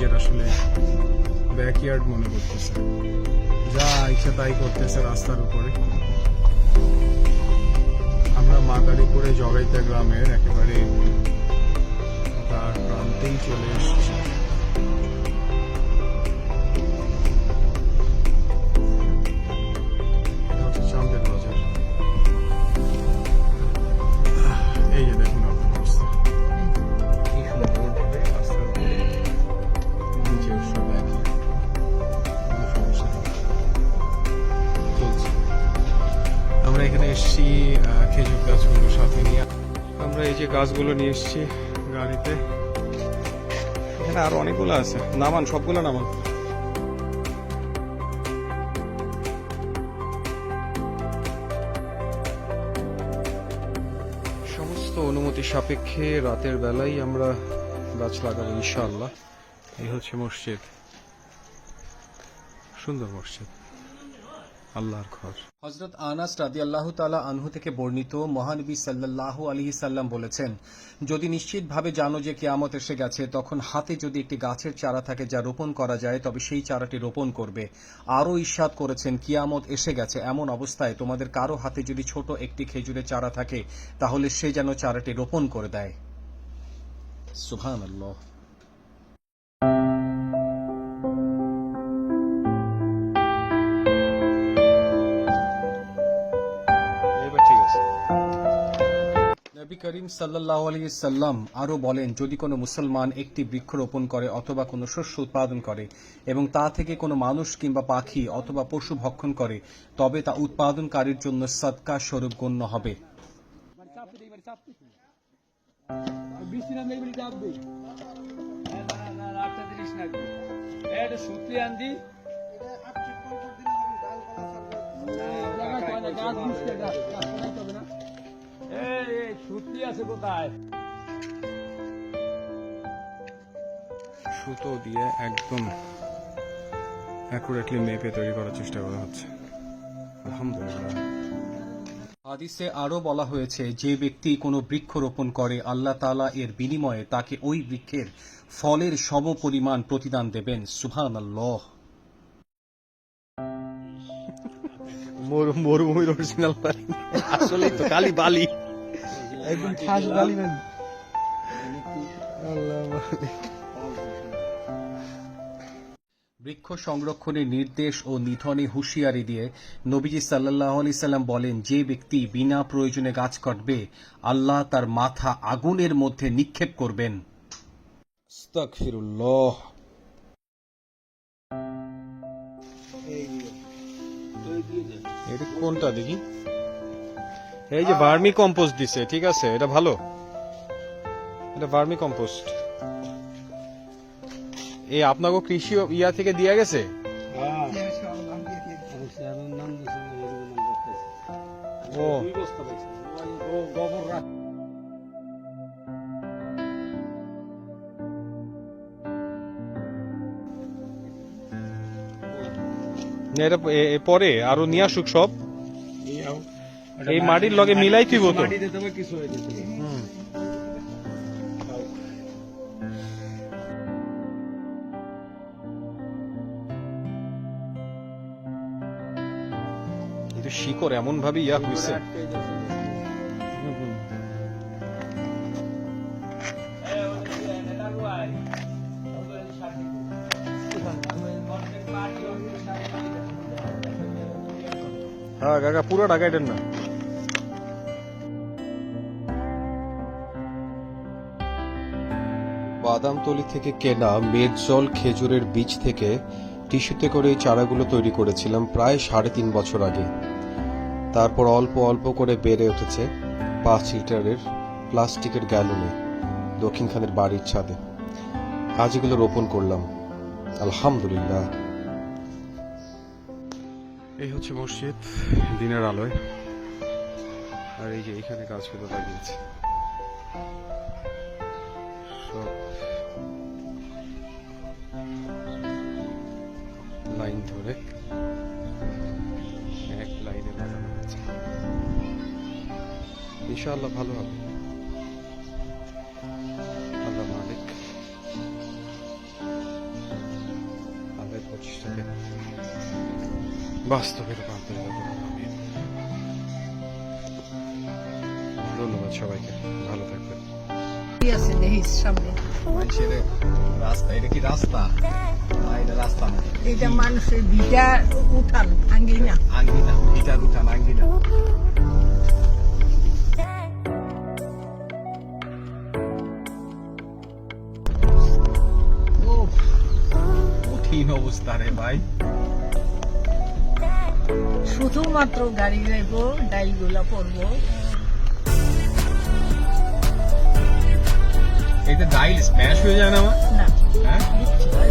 আসলে ব্যাকইয়ার্ড মনে করতেছে। যা ইচ্ছা তাই করতেছে রাস্তার উপরে। আমরা মাদারীপুরে জগাইতা গ্রামের একেবারে তার প্রান্তেই চলে এসেছি। এসেছি খেজুর গাছগুলো সাথে নিয়ে। আমরা এই যে গাছগুলো নিয়ে এসেছি গাড়িতে। এখানে আরও অনেকগুলো আছে। নামান, সবগুলো নামান। সমস্ত অনুমতি সাপেক্ষে রাতের বেলায় আমরা গাছ লাগাবো ইনশাল্লাহ এই হচ্ছে মসজিদ। সুন্দর মসজিদ। আল্লাহর ঘর। হজরত আনাস রাদি আল্লাহ তালা আনহু থেকে বর্ণিত মহানবী সাল্লাহ আলী সাল্লাম বলেছেন, যদি নিশ্চিতভাবে জানো যে কেয়ামত এসে গেছে, তখন হাতে যদি একটি গাছের চারা থাকে যা রোপণ করা যায়, তবে সেই চারাটি রোপণ করবে। আরও ঈর্ষাদ করেছেন, কিয়ামত এসে গেছে এমন অবস্থায় তোমাদের কারও হাতে যদি ছোট একটি খেজুরের চারা থাকে, তাহলে সে যেন চারাটি রোপণ করে দেয়। সুহান আল্লাহ করিম সাল্লাহ আলী সাল্লাম আরও বলেন, যদি কোনো মুসলমান একটি বৃক্ষরোপণ করে অথবা কোনো শস্য উৎপাদন করে এবং তা থেকে কোনো মানুষ কিংবা পাখি অথবা পশু ভক্ষণ করে, তবে তা উৎপাদনকারীর জন্য সৎকা স্বরূপ গণ্য হবে। বৃষ্টি আছে কোথায় সুতো দিয়ে একদম অ্যাকুরেটলি মেপে তৈরি করার চেষ্টা করা হচ্ছে আলহামদুলিল্লাহ হাদিসে আরও বলা হয়েছে যে ব্যক্তি কোনো বৃক্ষ রোপণ করে আল্লাহ তাআলা এর বিনিময়ে তাকে ওই বৃক্ষের ফলের সম পরিমাণ প্রতিদান দেবেন সুহান আল্লাহ মরুভূমির অরিজিনাল আসলে তো খালি বালি একদম খাস গালি বৃক্ষ সংরক্ষণের নির্দেশ ও নিধনে হুঁশিয়ারি দিয়ে নবীজি সাল্লাহ আলি সাল্লাম বলেন যে ব্যক্তি বিনা প্রয়োজনে গাছ কাটবে আল্লাহ তার মাথা আগুনের মধ্যে নিক্ষেপ করবেন। এটা কোনটা দেখি? এই যে ভার্মি কম্পোস্ট দিছে, ঠিক আছে, এটা ভালো। এটা ভার্মি কম্পোস্ট। এই আপনাকে কৃষি ইয়া থেকে দিয়া গেছে? ও। এটা এ- এ পরে, আরও নিয়ে আসুক সব। এই মাটির লগে মিলাই তুই তো। মাটিতে তবে কিছু হয়ে যেতে হুম। শিকড় এমন ভাবে ইয়া হইছে। হ্যাঁ কাকা পুরো এটা না। বাদামতলি থেকে কেনা মেঘজল খেজুরের বীজ থেকে টিস্যুতে করে এই চারাগুলো তৈরি করেছিলাম প্রায় সাড়ে তিন বছর আগে। তারপর অল্প অল্প করে বেড়ে উঠেছে পাঁচ লিটারের প্লাস্টিকের গ্যালনে দক্ষিণখানের বাড়ির ছাদে। আজ এগুলো রোপণ করলাম। আলহামদুলিল্লাহ। এই হচ্ছে মসজিদ, দিনের আলোয়। আর এই যে এখানে গাছগুলো লাগিয়েছে। ইনশাআল্লাহ ভালো হবে। আল্লাহ মালিক। আল্লাহ প্রচেষ্টাকে ধন্যবাদ সবাইকে। ভালো থাকবেন। রাস্তা এটা কি রাস্তা? রাস্তা না। এটা মানুষের ভিটার উঠান আঙ্গিনা। আঙ্গিনা ভিটার উঠান আঙ্গিনা। অবস্থা রে ভাই। শুধুমাত্র গাড়ি যাইব ডাইলগুলা পরব এটা ডাইল স্ম্যাশ হয়ে যায় না আমার? না হ্যাঁ? হয়